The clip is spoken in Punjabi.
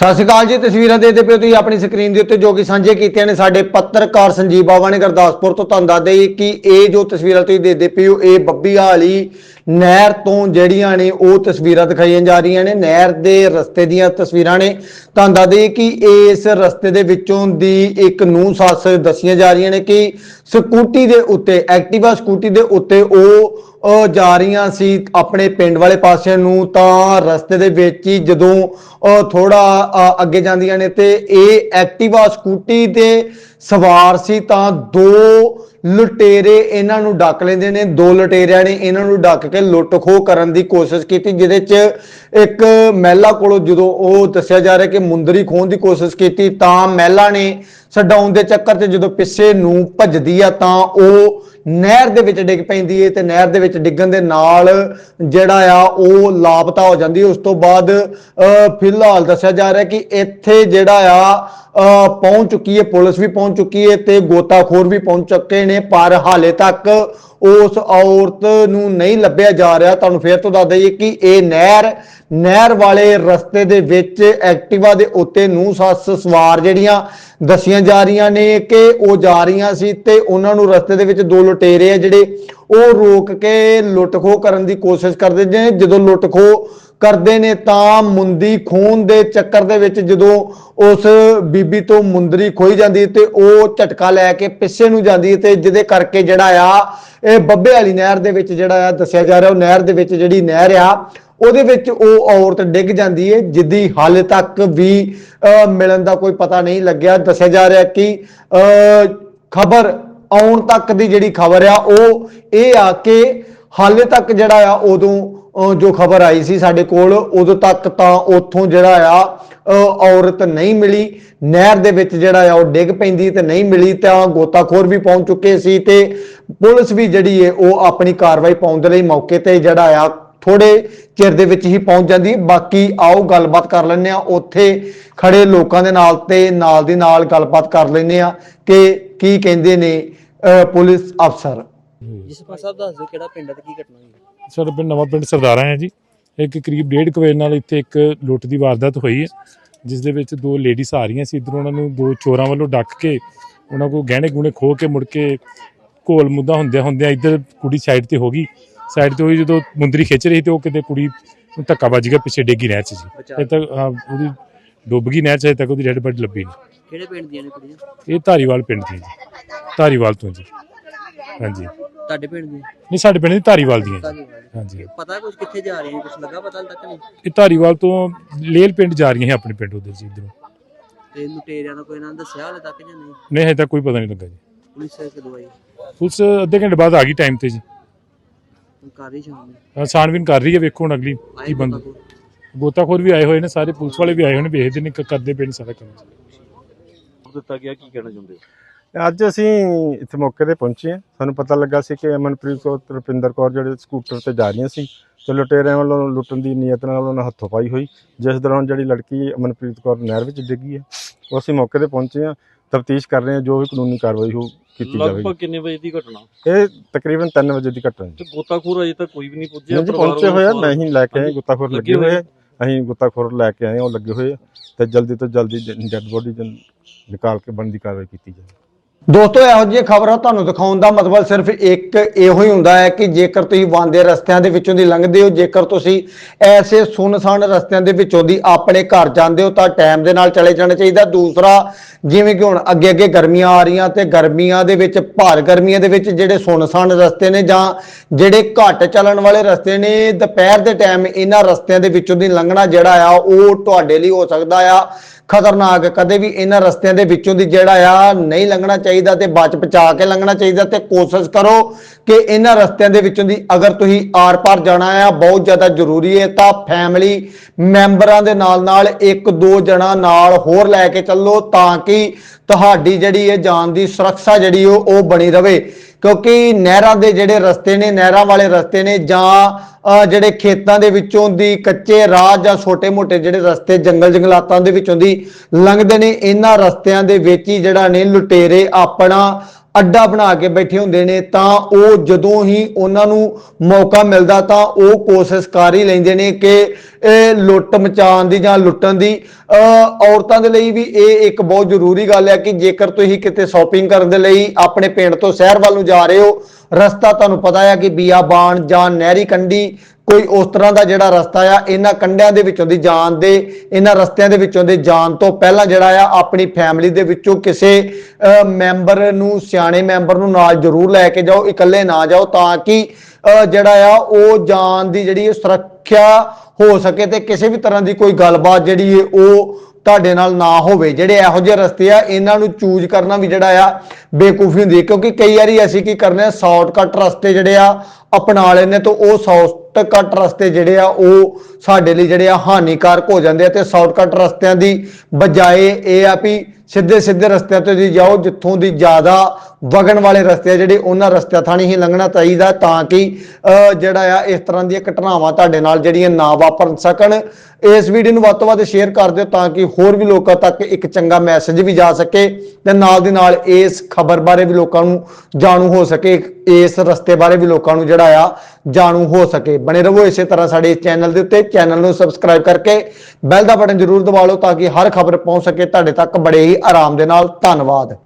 ਸਤਿ ਸ਼੍ਰੀ ਅਕਾਲ ਜੀ, ਤਸਵੀਰਾਂ ਦੇਖਦੇ ਪਿਓ ਤੁਸੀਂ ਆਪਣੀ ਸਕਰੀਨ ਦੇ ਉੱਤੇ ਜੋ ਕਿ ਸਾਂਝੇ ਕੀਤੀਆਂ ਨੇ ਸਾਡੇ ਪੱਤਰਕਾਰ ਸੰਜੀਵ ਬਾਵਾ ਨੇ ਗੁਰਦਾਸਪੁਰ ਤੋਂ ਤੁਹਾਨੂੰ ਦੱਸ ਦਈਏ ਕਿ ਇਹ ਜੋ ਤਸਵੀਰਾਂ ਤੁਸੀਂ ਦੇਖਦੇ ਪਿਓ ਇਹ ਬੱਬੀਆ ਵਾਲੀ ਨਹਿਰ ਤੋਂ ਜਿਹੜੀਆਂ ਨੇ ਉਹ ਤਸਵੀਰਾਂ ਦਿਖਾਈਆਂ ਜਾ ਰਹੀਆਂ ਨੇ, ਨਹਿਰ ਦੇ ਰਸਤੇ ਦੀਆਂ ਤਸਵੀਰਾਂ ਨੇ। ਤੁਹਾਨੂੰ ਦੱਸ ਦਈਏ ਕਿ ਇਸ ਰਸਤੇ ਦੇ ਵਿੱਚੋਂ ਦੀ ਇੱਕ ਨੂੰ ਸੱਸ ਦੱਸੀਆਂ ਜਾ ਰਹੀਆਂ ਨੇ ਕਿ ਸਕੂਟੀ ਦੇ ਉੱਤੇ, ਐਕਟਿਵਾ ਸਕੂਟੀ ਦੇ ਉੱਤੇ ਉਹ ਅਹ ਜਾ ਰਹੀਆਂ ਸੀ ਆਪਣੇ ਪਿੰਡ ਵਾਲੇ ਪਾਸੇ ਨੂੰ, ਤਾਂ ਰਸਤੇ ਦੇ ਵਿੱਚ ਹੀ ਜਦੋਂ ਥੋੜਾ ਅੱਗੇ ਜਾਂਦੀਆਂ ਨੇ ਤੇ ਇਹ ਐਕਟਿਵਾ ਸਕੂਟੀ ਤੇ ਸਵਾਰ ਸੀ ਤਾਂ ਦੋ ਲੁਟੇਰੇ ਇਹਨਾਂ ਨੂੰ ਡੱਕ ਲੈਂਦੇ ਨੇ। ਦੋ ਲੁਟੇਰਿਆਂ ਨੇ ਇਹਨਾਂ ਨੂੰ ਡੱਕ ਕੇ ਲੁੱਟ ਖੋਹ ਕਰਨ ਦੀ ਕੋਸ਼ਿਸ਼ ਕੀਤੀ, ਜਿਹਦੇ 'ਚ ਇੱਕ ਮਹਿਲਾ ਕੋਲੋਂ ਜਦੋਂ ਉਹ ਦੱਸਿਆ ਜਾ ਰਿਹਾ ਕਿ ਮੁੰਦਰੀ ਖੋਹਣ ਦੀ ਕੋਸ਼ਿਸ਼ ਕੀਤੀ, ਤਾਂ ਮਹਿਲਾ ਨੇ ਛਡਾਉਣ ਦੇ ਚੱਕਰ 'ਚ ਜਦੋਂ ਪਿੱਛੇ ਨੂੰ ਭੱਜਦੀ ਆ ਤਾਂ ਉਹ ਨਹਿਰ ਦੇ ਵਿੱਚ ਡਿੱਗ ਪੈਂਦੀ ਹੈ ਤੇ ਨਹਿਰ ਦੇ ਵਿੱਚ ਡਿੱਗਣ ਦੇ ਨਾਲ ਜਿਹੜਾ ਆ ਉਹ ਲਾਪਤਾ ਹੋ ਜਾਂਦੀ ਉਸ ਤੋਂ ਬਾਅਦ ਅਹ, ਫਿਲਹਾਲ ਦੱਸਿਆ ਜਾ ਰਿਹਾ ਕਿ ਇੱਥੇ ਜਿਹੜਾ ਆ ਅਹ, ਪਹੁੰਚ ਚੁੱਕੀ ਹੈ ਪੁਲਿਸ ਵੀ ਪਹੁੰਚ ਚੁੱਕੀ ਹੈ ਤੇ ਗੋਤਾਖੋਰ ਵੀ ਪਹੁੰਚ ਚੁੱਕੇ ਨੇ ਪਰ ਹਾਲੇ ਤੱਕ ਉਸ ਔਰਤ ਨੂੰ ਨਹੀਂ ਲੱਭਿਆ ਜਾ ਰਿਹਾ। ਤੁਹਾਨੂੰ ਫੇਰ ਤੋਂ ਦੱਸ ਦਈਏ ਕਿ ਇਹ ਨਹਿਰ ਨਹਿਰ ਵਾਲੇ ਰਸਤੇ ਦੇ ਵਿੱਚ ਐਕਟਿਵਾ ਦੇ ਉੱਤੇ ਨੂੰ ਸੱਸ ਸਵਾਰ ਜਿਹੜੀਆਂ ਦੱਸੀਆਂ ਜਾ ਰਹੀਆਂ ਨੇ ਕਿ ਉਹ ਜਾ ਰਹੀਆਂ ਸੀ ਤੇ ਉਹਨਾਂ ਨੂੰ ਰਸਤੇ ਦੇ ਵਿੱਚ ਦੋ ਲੁਟੇਰੇ ਆ ਜਿਹੜੇ ਉਹ ਰੋਕ ਕੇ ਲੁੱਟ ਖੋਹ ਕਰਨ ਦੀ ਕੋਸ਼ਿਸ਼ ਕਰਦੇ ਨੇ। ਜਦੋਂ ਲੁੱਟ ਖੋਹ ਕਰਦੇ ਨੇ ਤਾਂ ਮੁੰਦੀ ਖੂਨ ਦੇ ਚੱਕਰ ਦੇ ਵਿੱਚ ਜਦੋਂ ਉਸ ਬੀਬੀ ਤੋਂ ਮੁੰਦਰੀ ਖੋਈ ਜਾਂਦੀ ਤੇ ਉਹ ਝਟਕਾ ਲੈ ਕੇ ਪਿੱਛੇ ਨੂੰ ਜਾਂਦੀ ਹੈ ਤੇ ਜਿਹਦੇ ਕਰਕੇ ਜਿਹੜਾ ਆ ਇਹ ਬੱਬੇ ਵਾਲੀ ਨਹਿਰ ਦੇ ਵਿੱਚ ਜਿਹੜਾ ਆ ਦੱਸਿਆ ਜਾ ਰਿਹਾ ਉਹ ਨਹਿਰ ਦੇ ਵਿੱਚ ਜਿਹੜੀ ਨਹਿਰ ਆ ਉਹਦੇ ਵਿੱਚ ਉਹ ਔਰਤ ਡਿੱਗ ਜਾਂਦੀ ਹੈ ਜਿੱਦੀ ਹਾਲੇ ਤੱਕ ਵੀ ਅਹ, ਮਿਲਣ ਦਾ ਕੋਈ ਪਤਾ ਨਹੀਂ ਲੱਗਿਆ। ਦੱਸਿਆ ਜਾ ਰਿਹਾ ਕਿ ਖਬਰ ਆਉਣ ਤੱਕ ਦੀ ਜਿਹੜੀ ਖਬਰ ਆ ਉਹ ਇਹ ਆ ਕਿ ਹਾਲੇ ਤੱਕ ਜਿਹੜਾ ਆ ਉਦੋਂ ਜੋ ਖਬਰ ਆਈ ਸੀ ਸਾਡੇ ਕੋਲ ਉਦੋਂ ਤੱਕ ਤਾਂ ਉੱਥੋਂ ਜਿਹੜਾ ਆ ਔਰਤ ਨਹੀਂ ਮਿਲੀ। ਨਹਿਰ ਦੇ ਵਿੱਚ ਜਿਹੜਾ ਆ ਉਹ ਡਿੱਗ ਪੈਂਦੀ ਤੇ ਨਹੀਂ ਮਿਲੀ ਤਾਂ ਗੋਤਾਖੋਰ ਵੀ ਪਹੁੰਚ ਚੁੱਕੇ ਸੀ ਤੇ ਪੁਲਿਸ ਵੀ ਜਿਹੜੀ ਹੈ ਉਹ ਆਪਣੀ ਕਾਰਵਾਈ ਪਾਉਣ ਦੇ ਲਈ ਮੌਕੇ ਤੇ ਜਿਹੜਾ ਆ ਥੋੜੇ ਚਿਰ ਦੇ ਵਿੱਚ ਹੀ ਪਹੁੰਚ ਜਾਂਦੀ। ਹੈ ਬਾਕੀ ਆਓ ਗੱਲਬਾਤ ਕਰ ਲੈਂਦੇ ਆ ਉੱਥੇ ਖੜੇ ਲੋਕਾਂ ਦੇ ਨਾਲ ਤੇ ਨਾਲ ਦੀ ਨਾਲ ਗੱਲਬਾਤ ਕਰ ਲੈਂਦੇ ਆ ਕਿ ਕੀ ਕਹਿੰਦੇ ਨੇ ਅਹ, ਪੁਲਿਸ ਅਫਸਰ। ਜਸਪਾਲ ਸਾਹਿਬ ਦੱਸ ਦਿਓ ਕਿਹੜਾ ਪਿੰਡ ਤੇ ਕੀ ਘਟਨਾ ਹੋਈ ਹੈ? ਸਾਡਾ ਪਿੰਡ ਨਵਾਂ ਪਿੰਡ ਸਰਦਾਰਾ ਹੈ ਜੀ। ਇੱਕ ਕਰੀਬ ਡੇਢ ਕੁ ਵਜੇ ਨਾਲ ਇੱਥੇ ਇੱਕ ਲੁੱਟ ਦੀ ਵਾਰਦਾਤ ਹੋਈ ਹੈ ਜਿਸ ਦੇ ਵਿੱਚ ਦੋ ਲੇਡੀਜ਼ ਆ ਰਹੀਆਂ ਸੀ। ਇਧਰੋਂ ਉਹਨਾਂ ਨੂੰ ਦੋ ਚੋਰਾਂ ਵੱਲੋਂ ਡੱਕ ਕੇ ਉਹਨਾਂ ਕੋਲ ਗਹਿਣੇ ਗੁਣੇ ਖੋਹ ਕੇ ਮੁੜ ਕੇ ਘੋਲ ਮੁੱਦਾ ਹੁੰਦਿਆਂ ਹੁੰਦਿਆਂ ਇੱਧਰ ਕੁੜੀ ਸਾਈਡ ਤੇ ਹੋ ਗਈ। ਸਾਈਡ ਤੇ ਹੋਈ ਜਦੋਂ ਮੁੰਦਰੀ ਖਿੱਚ ਰਹੀ ਤੇ ਉਹ ਕਿਤੇ ਕੁੜੀ ਨੂੰ ਧੱਕਾ ਵੱਜ ਗਿਆ ਪਿੱਛੇ ਡੇਗੀ ਨਹਿਰ 'ਚ ਜੀ। ਇਹ ਤੱਕ ਉਹਦੀ ਡੁੱਬ ਗਈ ਨਹਿਰ 'ਚ ਹਜੇ ਤੱਕ ਉਹਦੀ ਡੈਡ ਬੋਡੀ ਲੱਭੀ ਨਹੀਂ। ਕਿਹੜੇ ਪਿੰਡ ਦੀਆਂ ਨੇ ਕੁੜੀਆਂ? ਇਹ ਧਾਰੀਵਾਲ ਪਿੰਡ ਦੀ ਜੀ। ਧਾਰੀਵਾਲ ਤੋਂ ਜੀ। ਹਾਂਜੀ। ਤੁਹਾਡੇ ਪਿੰਡ ਦੀਆਂ ਨਹੀਂ ਸਾਡੇ ਪਿੰਡ ਦੀ ਧਾਰੀਵਾਲ ਜੀ। ਧੰਨਵਾਦ ਹਾਂਜੀ। ਪਤਾ ਕੁਝ ਕਿੱਥੇ ਜਾ ਰਹੇ ਨੇ? ਕੁਝ ਲੱਗਾ ਪਤਾ ਤੱਕ ਨਹੀਂ? ਇਹ ਧਾਰੀਵਾਲ ਤੋਂ ਲੇਲ ਪਿੰਡ ਜਾ ਰਹੀਆਂ ਹੈ ਆਪਣੇ ਪਿੰਡ ਉਧਰ ਜੀ ਇਧਰੋਂ। ਤੇ ਲੁਟੇਰਿਆਂ ਦਾ ਕੋਈ ਨਾਮ ਦੱਸਿਆ ਹਾਲੇ ਤੱਕ ਜਾਂ ਨਹੀਂ? ਨਹੀਂ ਹਜੇ ਤੱਕ ਕੋਈ ਪਤਾ ਨਹੀਂ ਲੱਗਾ ਜੀ। ਪੁਲਿਸ ਕਦੋਂ ਆਈ? ਪੁਲਿਸ ਅੱਧੇ ਘੰਟੇ ਬਾਅਦ ਆ ਗਈ ਟਾਈਮ ਤੇ ਜੀ। ਹੁਣ ਕਰ ਰਹੀ ਸ਼ਾਮ ਨੂੰ? ਅਹ ਛਾਣਬੀਨ ਕਰ ਰਹੀ ਹੈ ਵੇਖੋ ਹੁਣ ਅਗਲੀ ਆਏ ਕੀ ਬੰਦ ਗੋਤਾਖੋਰ? ਗੋਤਾਖੋਰ ਵੀ ਆਏ ਹੋਏ ਨੇ ਸਾਰੇ ਪੁਲਿਸ ਵਾਲੇ ਵੀ ਆਏ ਹੋਏ ਨੇ ਵੇਖਦੇ ਨੇ ਕ- ਕਰਦੇ ਪਏ ਨੇ ਸਾਰਾ ਕੰਮ। ਦਿੱਤਾ ਗਿਆ ਕੀ ਕਹਿਣਾ ਚਾਹੁੰਦੇ ਹੋ? ਅੱਜ ਅਸੀਂ ਇੱਥੇ ਮੌਕੇ ਤੇ ਪਹੁੰਚੇ ਹਾਂ। ਸਾਨੂੰ ਪਤਾ ਲੱਗਾ ਸੀ ਕਿ ਅਮਨਪ੍ਰੀਤ ਕੌਰ ਤੇ ਰੁਪਿੰਦਰ ਕੌਰ ਜਿਹੜੇ ਸਕੂਟਰ ਤੇ ਜਾ ਰਹੀਆਂ ਸੀ ਤੇ ਲੁਟੇਰਿਆਂ ਵੱਲੋਂ ਲੁੱਟਣ ਦੀ ਨੀਅਤ ਨਾਲ ਉਹਨਾਂ ਹੱਥੋਂ ਪਾਈ ਹੋਈ। ਜਿਸ ਦੌਰਾਨ ਜਿਹੜੀ ਲੜਕੀ ਅਮਨਪ੍ਰੀਤ ਕੌਰ ਨਹਿਰ ਵਿੱਚ ਡਿੱਗੀ ਹੈ ਉਹ ਅਸੀਂ ਮੌਕੇ ਤੇ ਪਹੁੰਚੇ ਹਾਂ। ਤਫਤੀਸ਼ ਕਰ ਰਹੇ ਹਾਂ ਜੋ ਵੀ ਕਾਨੂੰਨੀ ਕਾਰਵਾਈ ਹੋ ਕੀਤੀ ਜਾਵੇਗੀ। ਲਗਭਗ ਕਿੰਨੇ ਵਜੇ ਦੀ ਘਟਨਾ? ਇਹ ਤਕਰੀਬਨ 3 ਵਜੇ ਦੀ ਘਟਨਾ ਤੇ ਗੋਤਾਖੋਰ ਅਜੇ ਤੱਕ ਕੋਈ ਵੀ ਨਹੀਂ ਪੁੱਜਿਆ ਜੀ ਪਰਿਵਾਰ ਪਹੁੰਚੇ ਹੋਏ ਆ ਮੈਂ ਹੀ ਲੈ ਕੇ ਆਏ ਗੁੱਤਾਖੋਰ ਲੱਗੇ ਹੋਏ ਆ। ਅਸੀਂ ਗੁੱਤਾਖੋਰ ਲੈ ਕੇ ਆਏ ਹਾਂ, ਉਹ ਲੱਗੇ ਹੋਏ ਆ। ਤੇ ਜਲਦੀ ਤੋਂ ਜਲਦੀ ਡੈੱਡ ਬੋਡੀ ਨਿਕਾਲ ਕੇ ਬਣਦੀ ਕਾਰਵਾਈ ਕੀਤੀ ਜਾਵੇ। ਦੋਸਤੋ, ਇਹੋ ਜਿਹੀ ਖਬਰਾਂ ਤੁਹਾਨੂੰ ਦਿਖਾਉਣ ਦਾ ਮਤਲਬ ਸਿਰਫ ਇੱਕ ਇਹੋ ਹੀ ਹੁੰਦਾ ਹੈ ਕਿ ਜੇਕਰ ਤੁਸੀਂ ਵਾਂਦੇ ਰਸਤਿਆਂ ਦੇ ਵਿੱਚੋਂ ਦੀ ਲੰਘਦੇ ਹੋ, ਜੇਕਰ ਤੁਸੀਂ ਐਸੇ ਸੁਨਸਾਨ ਰਸਤਿਆਂ ਦੇ ਵਿੱਚੋਂ ਦੀ ਆਪਣੇ ਘਰ ਜਾਂਦੇ ਹੋ, ਤਾਂ ਟਾਈਮ ਦੇ ਨਾਲ ਚਲੇ ਜਾਣਾ ਚਾਹੀਦਾ। ਦੂਸਰਾ, ਜਿਵੇਂ ਕਿ ਹੁਣ ਅੱਗੇ ਅੱਗੇ ਗਰਮੀਆਂ ਆ ਰਹੀਆਂ ਤੇ ਗਰਮੀਆਂ ਦੇ ਵਿੱਚ, ਭਾਰ ਗਰਮੀਆਂ ਦੇ ਵਿੱਚ ਜਿਹੜੇ ਸੁਨਸਾਨ ਰਸਤੇ ਨੇ ਜਾਂ ਜਿਹੜੇ ਘੱਟ ਚੱਲਣ ਵਾਲੇ ਰਸਤੇ ਨੇ, ਦੁਪਹਿਰ ਦੇ ਟਾਈਮ ਇਹਨਾਂ ਰਸਤਿਆਂ ਦੇ ਵਿੱਚੋਂ ਦੀ ਲੰਘਣਾ ਜਿਹੜਾ ਆ, ਉਹ ਤੁਹਾਡੇ ਲਈ ਹੋ ਸਕਦਾ ਆ। ਖਤਰਨਾਕ, ਕਦੇ ਵੀ ਇਹਨਾਂ ਰਸਤਿਆਂ ਦੇ ਵਿੱਚੋਂ ਦੀ ਜਿਹੜਾ ਆ, ਨਹੀਂ ਲੰਘਣਾ ਚਾਹੀਦਾ ਤੇ ਬਚ ਬਚਾ ਕੇ ਲੰਘਣਾ ਚਾਹੀਦਾ ਤੇ ਕੋਸ਼ਿਸ਼ ਕਰੋ ਕਿ ਇਹਨਾਂ ਰਸਤਿਆਂ ਦੇ ਵਿੱਚੋਂ ਦੀ ਅਗਰ ਤੁਸੀਂ ਆਰ-ਪਾਰ ਜਾਣਾ ਆ, ਬਹੁਤ ਜ਼ਿਆਦਾ ਜ਼ਰੂਰੀ ਹੈ, ਤਾਂ ਫੈਮਿਲੀ ਮੈਂਬਰਾਂ ਦੇ ਨਾਲ ਨਾਲ ਇੱਕ ਦੋ ਜਣਾ ਨਾਲ ਹੋਰ ਲੈ ਕੇ ਚੱਲੋ ਤਾਂ ਕਿ ਤੁਹਾਡੀ ਜਿਹੜੀ ਇਹ ਜਾਨ ਦੀ ਸੁਰੱਖਿਆ ਜਿਹੜੀ ਉਹ ਉਹ ਬਣੀ ਰਵੇ। ਕਿਉਂਕਿ ਨਹਿਰਾਂ ਦੇ ਜਿਹੜੇ ਰਸਤੇ ਨੇ ਨਹਿਰਾਂ ਵਾਲੇ ਰਸਤੇ ਨੇ ਜਾਂ ਅਹ, ਜਿਹੜੇ ਖੇਤਾਂ ਦੇ ਵਿੱਚੋਂ ਦੀ ਕੱਚੇ ਰਾਹ ਜਾਂ ਛੋਟੇ-ਮੋਟੇ ਜਿਹੜੇ ਰਸਤੇ ਜੰਗਲ ਜੰਗਲਾਤਾਂ ਦੇ ਵਿੱਚੋਂ ਦੀ ਲੰਘਦੇ ਨੇ ਇਹਨਾਂ ਰਸਤਿਆਂ ਦੇ ਵਿੱਚ ਹੀ ਜਿਹੜਾ ਨੇ ਲੁਟੇਰੇ ਆਪਣਾ ਅੱਡਾ ਬਣਾ ਕੇ ਬੈਠੇ ਹੁੰਦੇ ਨੇ, ਤਾਂ ਉਹ ਜਦੋਂ ਹੀ ਉਹਨਾਂ ਨੂੰ ਮੌਕਾ ਮਿਲਦਾ ਤਾਂ ਉਹ ਕੋਸ਼ਿਸ਼ ਕਰ ਹੀ ਲੈਂਦੇ ਨੇ ਕਿ ਇਹ ਲੁੱਟ ਮਚਾਉਣ ਦੀ ਜਾਂ ਲੁੱਟਣ ਦੀ। ਅਹ ਔਰਤਾਂ ਦੇ ਲਈ ਵੀ ਇਹ ਇੱਕ ਬਹੁਤ ਜ਼ਰੂਰੀ ਗੱਲ ਹੈ ਕਿ ਜੇਕਰ ਤੁਸੀਂ ਕਿਤੇ ਸ਼ਾਪਿੰਗ ਕਰਨ ਦੇ ਲਈ ਆਪਣੇ ਪਿੰਡ ਤੋਂ ਸ਼ਹਿਰ ਵੱਲ ਨੂੰ ਜਾ ਰਹੇ ਹੋ, ਰਸਤਾ ਤੁਹਾਨੂੰ ਪਤਾ ਹੈ ਕਿ ਬੀਆਬਾਨ ਜਾਂ ਨਹਿਰੀ ਕੰਢੀ ਕੋਈ ਉਸ ਤਰ੍ਹਾਂ ਦਾ ਜਿਹੜਾ ਰਸਤਾ ਆ, ਇਹਨਾਂ ਕੰਢਿਆਂ ਦੇ ਵਿੱਚੋਂ ਦੀ ਜਾਣ ਦੇ, ਇਹਨਾਂ ਰਸਤਿਆਂ ਦੇ ਵਿੱਚੋਂ ਦੇ ਜਾਣ ਤੋਂ ਪਹਿਲਾਂ ਜਿਹੜਾ ਆ, ਆਪਣੀ ਫੈਮਿਲੀ ਦੇ ਵਿੱਚੋਂ ਕਿਸੇ ਮੈਂਬਰ ਨੂੰ, ਸਿਆਣੇ ਮੈਂਬਰ ਨੂੰ ਨਾਲ ਜ਼ਰੂਰ ਲੈ ਕੇ ਜਾਓ, ਇਕੱਲੇ ਨਾ ਜਾਓ ਤਾਂ ਕਿ ਜਿਹੜਾ ਆ, ਉਹ ਜਾਣ ਦੀ ਜਿਹੜੀ ਸੁਰੱਖਿਆ ਹੋ ਸਕੇ ਤੇ ਕਿਸੇ ਵੀ ਤਰ੍ਹਾਂ ਦੀ ਕੋਈ ਗੱਲਬਾਤ ਜਿਹੜੀ ਹੈ ਉਹ ਤੁਹਾਡੇ ਨਾਲ ਨਾ ਹੋਵੇ। ਜਿਹੜੇ ਇਹੋ ਜਿਹੇ ਰਸਤੇ ਆ, ਇਹਨਾਂ ਨੂੰ ਚੂਜ਼ ਕਰਨਾ ਵੀ ਜਿਹੜਾ ਆ, ਬੇਕੂਫੀ ਹੁੰਦੀ ਹੈ ਕਿਉਂਕਿ ਕਈ ਵਾਰੀ ਅਸੀਂ ਕੀ ਕਰਨੇ ਆ ਸ਼ਾਰਟਕਟ ਰਸਤੇ ਜਿਹੜੇ ਆ, ਅਪਣਾ ਲੈਂਦੇ ਤਾਂ ਉਹ ਸ਼ਾਰਟਕਟ ਰਸਤੇ ਜਿਹੜੇ ਆ, ਉਹ ਸਾਡੇ ਲਈ ਜਿਹੜੇ ਆ ਹਾਨੀਕਾਰਕ ਹੋ ਜਾਂਦੇ ਆ ਤੇ ਸ਼ਾਰਟਕਟ ਰਸਤਿਆਂ ਦੀ ਬਜਾਏ ਇਹ ਆ ਵੀ ਸਿੱਧੇ ਸਿੱਧੇ ਰਸਤਿਆਂ ਤੇ ਦੀ ਜਾਓ, ਜਿੱਥੋਂ ਦੀ ਜ਼ਿਆਦਾ ਵਗਣ ਵਾਲੇ ਰਸਤੇ ਜਿਹੜੇ ਉਹਨਾਂ ਰਸਤਿਆਂ ਥਾਣੀ ਹੀ ਲੰਘਣਾ ਚਾਹੀਦਾ ਤਾਂ ਕਿ ਜਿਹੜਾ ਆ, ਇਸ ਤਰ੍ਹਾਂ ਦੀਆਂ ਘਟਨਾਵਾਂ ਤੁਹਾਡੇ ਨਾਲ ਜਿਹੜੀਆਂ ਨਾ ਵਾਪਰ ਸਕਣ। ਇਸ ਵੀਡੀਓ ਨੂੰ ਵੱਧ ਤੋਂ ਵੱਧ ਸ਼ੇਅਰ ਕਰ ਦਿਓ ਤਾਂ ਕਿ ਹੋਰ ਵੀ ਲੋਕਾਂ ਤੱਕ ਇੱਕ ਚੰਗਾ ਮੈਸੇਜ ਵੀ ਜਾ ਸਕੇ ਤੇ ਨਾਲ ਦੀ ਨਾਲ ਇਸ ਖਬਰ ਬਾਰੇ ਵੀ ਲੋਕਾਂ ਨੂੰ ਜਾਣੂ ਹੋ ਸਕੇ, ਇਸ ਰਸਤੇ ਬਾਰੇ ਵੀ ਲੋਕਾਂ ਨੂੰ ਜਿਹੜਾ ਆ, ਜਾਣੂ ਹੋ ਸਕੇ। ਬਣੇ ਰਹੋ ਇਸੇ ਤਰ੍ਹਾਂ ਸਾਡੇ ਚੈਨਲ ਦੇ ਉੱਤੇ। ਚੈਨਲ ਨੂੰ ਸਬਸਕ੍ਰਾਈਬ ਕਰਕੇ ਬੈਲ ਦਾ ਬਟਨ ਜ਼ਰੂਰ ਦਬਾ ਲਓ ਤਾਂ ਕਿ ਹਰ ਖਬਰ ਪਹੁੰਚ ਸਕੇ, ਤੁਹਾਡੇ ਤੱਕ ਬੜੇ ਹੀ ਆਰਾਮ ਦੇ ਨਾਲ ਧੰਨਵਾਦ।